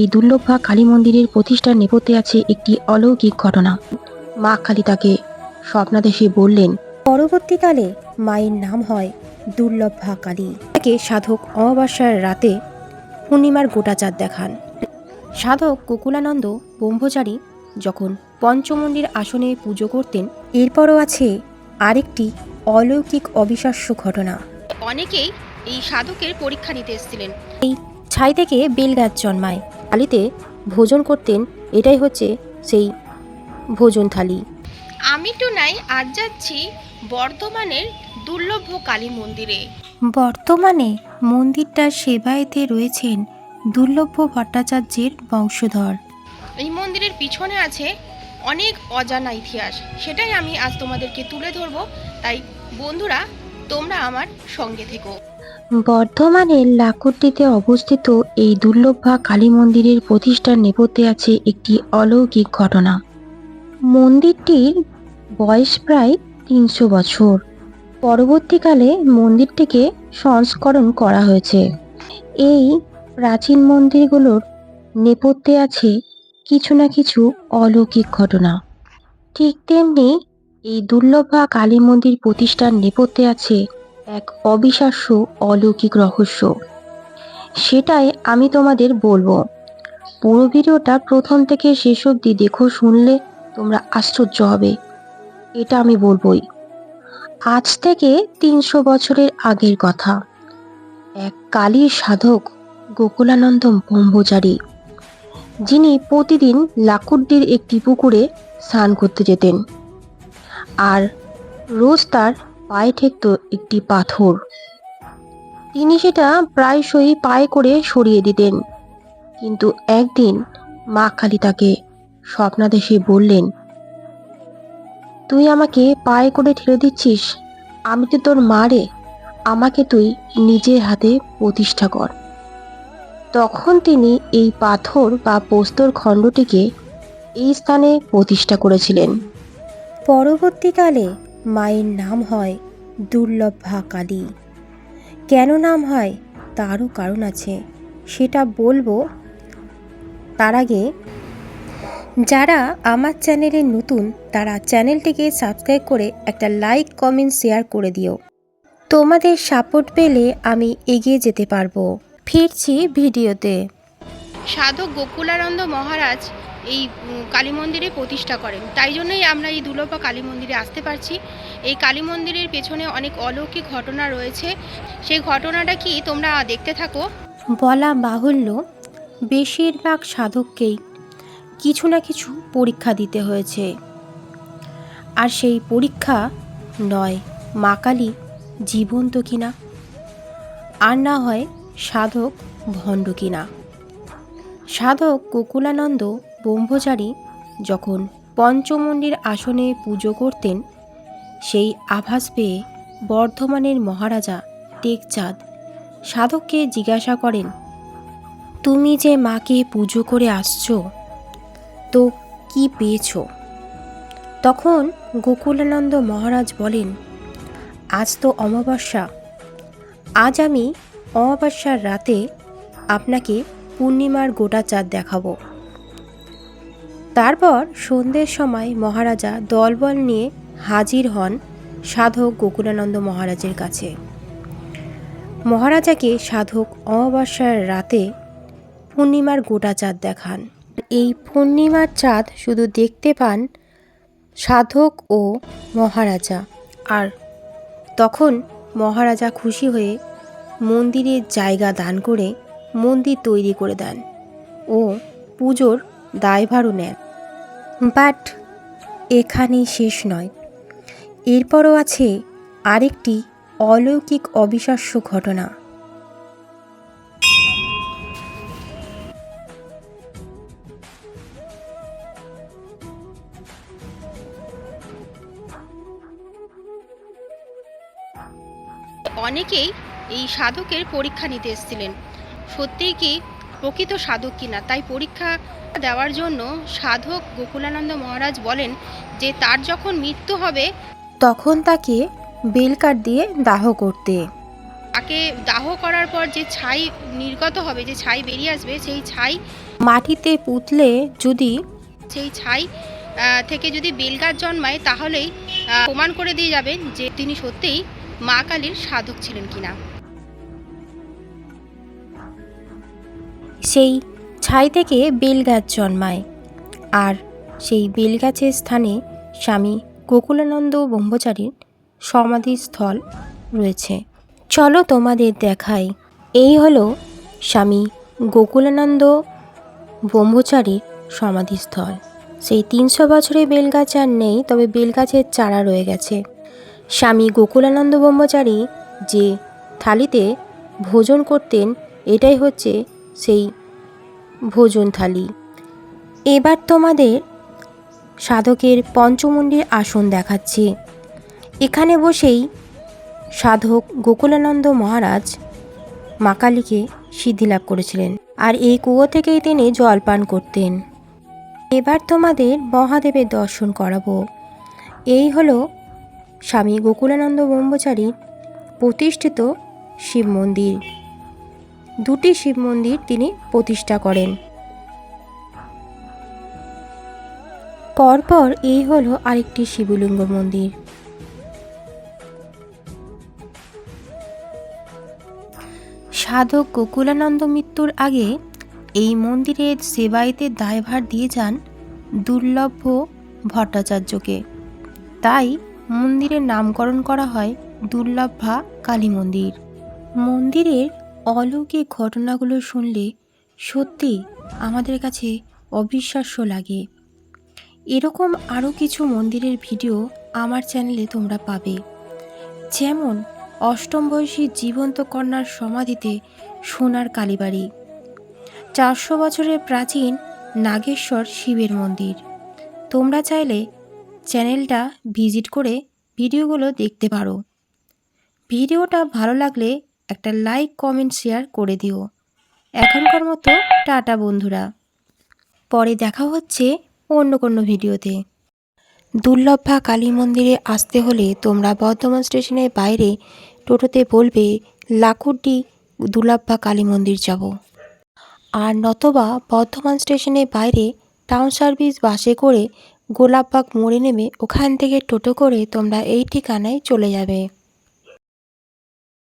এই দুর্লভা কালী মন্দিরের প্রতিষ্ঠার নেপথ্যে আছে একটি অলৌকিক ঘটনা। মা কালী তাকে স্বপ্নাদেশে বললেন পরবর্তীকালে মায়ের নাম হয় দুর্লভা কালী। তাকে সাধক অমাবস্যার রাতে পূর্ণিমার গোটা চাঁদ দেখান। সাধক গোকুলানন্দ ব্রহ্মচারী যখন পঞ্চমন্দির আসনে পুজো করতেন এরপরও আছে আরেকটি অলৌকিক অবিশ্বাস্য ঘটনা। অনেকেই এই সাধকের পরীক্ষা নিতে এসেছিলেন। এই ছাই থেকে বেলগাছ জন্মায়। থালিতে ভোজন করতেন এটাই হচ্ছে সেই ভোজন থালি। আমি তো নাই আজ যাচ্ছি বর্ধমানের দুর্লভ কালী মন্দিরে। বর্তমানে মন্দিরটার সেবায়েতে রয়েছেন দুর্লভ ভট্টাচার্যের বংশধর। এই মন্দিরের পিছনে আছে অনেক অজানা ইতিহাস সেটাই আমি আজ তোমাদেরকে তুলে ধরবো। তাই বন্ধুরা তোমরা আমার সঙ্গে থেকো। বর্ধমানের লাকুটিতে অবস্থিত এই দুর্লভা কালী মন্দিরের প্রতিষ্ঠার নেপথ্যে আছে একটি অলৌকিক ঘটনা। মন্দিরটির বয়স প্রায় তিনশো বছর। পরবর্তীকালে মন্দিরটিকে সংস্করণ করা হয়েছে। এই প্রাচীন মন্দিরগুলোর নেপথ্যে আছে কিছু না কিছু অলৌকিক ঘটনা। ঠিক তেমনি এই দুর্লভা কালী মন্দির প্রতিষ্ঠার নেপথ্যে আছে এক অবিশ্বাস্য অলৌকিক রহস্য। সেটাই আমি তোমাদের বলব। পুরো ভিডিওটা প্রথম থেকে শেষ অবধি দেখো, শুনলে তোমরা আশ্চর্য হবে। এটা আমি বলবই। আজ থেকে তিনশো বছরের আগের কথা। এক কালীর সাধক গোকুলানন্দ ব্রহ্মচারী, যিনি প্রতিদিন লাকুড্ডির একটি পুকুরে স্নান করতে যেতেন। আর রোজ তার পায়ে ঠেকত একটি পাথর। তিনি সেটা প্রায়শই পায়ে করে সরিয়ে দিতেন। কিন্তু একদিন মা কালী তাকে স্বপ্নাদেশে বললেন, তুই আমাকে পায়ে করে ঠেলে দিচ্ছিস, আমি তো তোর মা রে, আমাকে তুই নিজের হাতে প্রতিষ্ঠা কর। তখন তিনি এই পাথর বা পোস্তর খণ্ডটিকে এই স্থানে প্রতিষ্ঠা করেছিলেন। পরবর্তীকালে মায়ের নাম হয় দুর্লভা কালী কেন নাম হয়? তারও কারণ আছে। সেটা বলব তার আগে, যারা আমার চ্যানেলে নতুন, তারা চ্যানেলটিকে সাবস্ক্রাইব করে একটা লাইক, কমেন্ট, শেয়ার করে দিও। তোমাদের সাপোর্ট পেলে আমি এগিয়ে যেতে পারব। ফিরছি ভিডিওতে। সাধক গোকুলানন্দ মহারাজ এই কালী মন্দিরে প্রতিষ্ঠা করেন। তাই জন্যই আমরা এই দুর্লভা কালী মন্দিরে আসতে পারছি। এই কালী মন্দিরের পেছনে অনেক অলৌকিক ঘটনা রয়েছে। সেই ঘটনাটা কি তোমরা দেখতে থাকো? বলা বাহুল্য, বেশিরভাগ সাধককেই কিছু না কিছু পরীক্ষা দিতে হয়েছে। আর সেই পরীক্ষা নয়, মা কালী জীবন্ত কিনা? আর না হয় সাধক ভণ্ড কিনা? সাধক গোকুলানন্দ ব্রহ্মচারী যখন পঞ্চমন্দির আসনে পুজো করতেন, সেই আভাস পেয়ে বর্ধমানের মহারাজা টেকচাঁদ সাধককে জিজ্ঞাসা করেন, তুমি যে মাকে পুজো করে আসছো, তো কি পেয়েছ? তখন গোকুলানন্দ মহারাজ বলেন, আজ তো অমাবস্যা। আজ আমি অমাবস্যার রাতে আপনাকে পূর্ণিমার গোটা চাঁদ দেখাবো। তারপর সন্ধ্যের সময় মহারাজা দলবল নিয়ে হাজির হন সাধক গোকুলানন্দ মহারাজের কাছে। মহারাজাকে সাধক অমাবস্যার রাতে পূর্ণিমার গোটা চাঁদ দেখান। এই পূর্ণিমার চাঁদ শুধু দেখতে পান সাধক ও মহারাজা, আর তখন মহারাজা খুশি হয়ে মন্দিরের জায়গা দান করে মন্দির তৈরি করে দেন ও পুজোর দায়ভারও নেন। বাট, এখানেই শেষ নয়। এরপরও আছে আরেকটি অলৌকিক অবিশ্বাস্য ঘটনা। অনেকেই এই সাধকের পরীক্ষা নিতে এসেছিলেন। সত্যিই কি প্রকৃত সাধক কিনা তাই পরীক্ষা দেওয়ার জন্য সাধক গোকুলানন্দ মহারাজ বলেন যে তার যখন মৃত্যু হবে তখন তাকে বেলকাঠ দিয়ে দাহ করতে। তাকে দাহ করার পর যে ছাই নির্গত হবে যে ছাই বেরিয়ে আসবে সেই ছাই মাটিতে পুতলে যদি সেই ছাই থেকে যদি বেলগাছ জন্মায় তাহলেই প্রমাণ করে দিয়ে যাবেন যে তিনি সত্যিই মা কালীর সাধক ছিলেন কিনা। সেই ছাই থেকে বেলগাছ জন্মায়। আর সেই বেলগাছের স্থানে স্বামী গোকুলানন্দ ব্রহ্মচারীর সমাধিস্থল রয়েছে। চলো তোমাদের দেখাই, এই হলো স্বামী গোকুলানন্দ ব্রহ্মচারীর সমাধিস্থল সেই তিনশো বছরে বেলগাছ আর নেই, তবে বেলগাছের চারা রয়ে গেছে। স্বামী গোকুলানন্দ ব্রহ্মচারী যে থালিতে ভোজন করতেন, এটাই হচ্ছে সেই ভোজন থালি এবার তোমাদের সাধকের পঞ্চমুণ্ডির আসন দেখাচ্ছি। এখানে বসেই সাধক গোকুলানন্দ মহারাজ মা কালীকে সিদ্ধিলাভ করেছিলেন আর এই কুয়ো থেকেই তিনি জল পান করতেন। এবার তোমাদের মহাদেবের দর্শন করাবো। এই হলো স্বামী গোকুলানন্দ ব্রহ্মচারীর প্রতিষ্ঠিত শিব মন্দির। দুটি শিব মন্দির তিনি প্রতিষ্ঠা করেন। পরপর এই হলো আরেকটি শিবলিঙ্গ মন্দির। সাধক গোকুলানন্দ মৃত্যুর আগে এই মন্দিরের সেবায়েতের দায়ভার দিয়ে যান দুর্লভ ভট্টাচার্যকে। তাই মন্দিরের নামকরণ করা হয় দুর্লভা কালী মন্দির। মন্দিরের অলৌকিক ঘটনাগুলো শুনলে সত্যি আমাদের কাছে অবিশ্বাস্য লাগে। এরকম আরও কিছু মন্দিরের ভিডিও আমার চ্যানেলে তোমরা পাবে। যেমন অষ্টম বয়সী জীবন্ত কন্যার সমাধিতে সোনার কালীবাড়ি। চারশো বছরের প্রাচীন নাগেশ্বর শিবের মন্দির। তোমরা চাইলে চ্যানেলটা ভিজিট করে ভিডিওগুলো দেখতে পারো। ভিডিওটা ভালো লাগলে একটা লাইক কমেন্ট শেয়ার করে দিও। এখনকার মতো টাটা বন্ধুরা। পরে দেখা হচ্ছে অন্য কোনো ভিডিওতে। দুর্লভা কালী মন্দিরে আসতে হলে তোমরা বর্ধমান স্টেশনের বাইরে টোটোতে বলবে, লাকুড্ডি দুর্লভা কালী মন্দির যাব। আর নতবা বর্ধমান স্টেশনের বাইরে টাউন সার্ভিস বাসে করে গোলাপবাগ মোড়ে নেমে ওখান থেকে টোটো করে তোমরা এই ঠিকানায় চলে যাবে।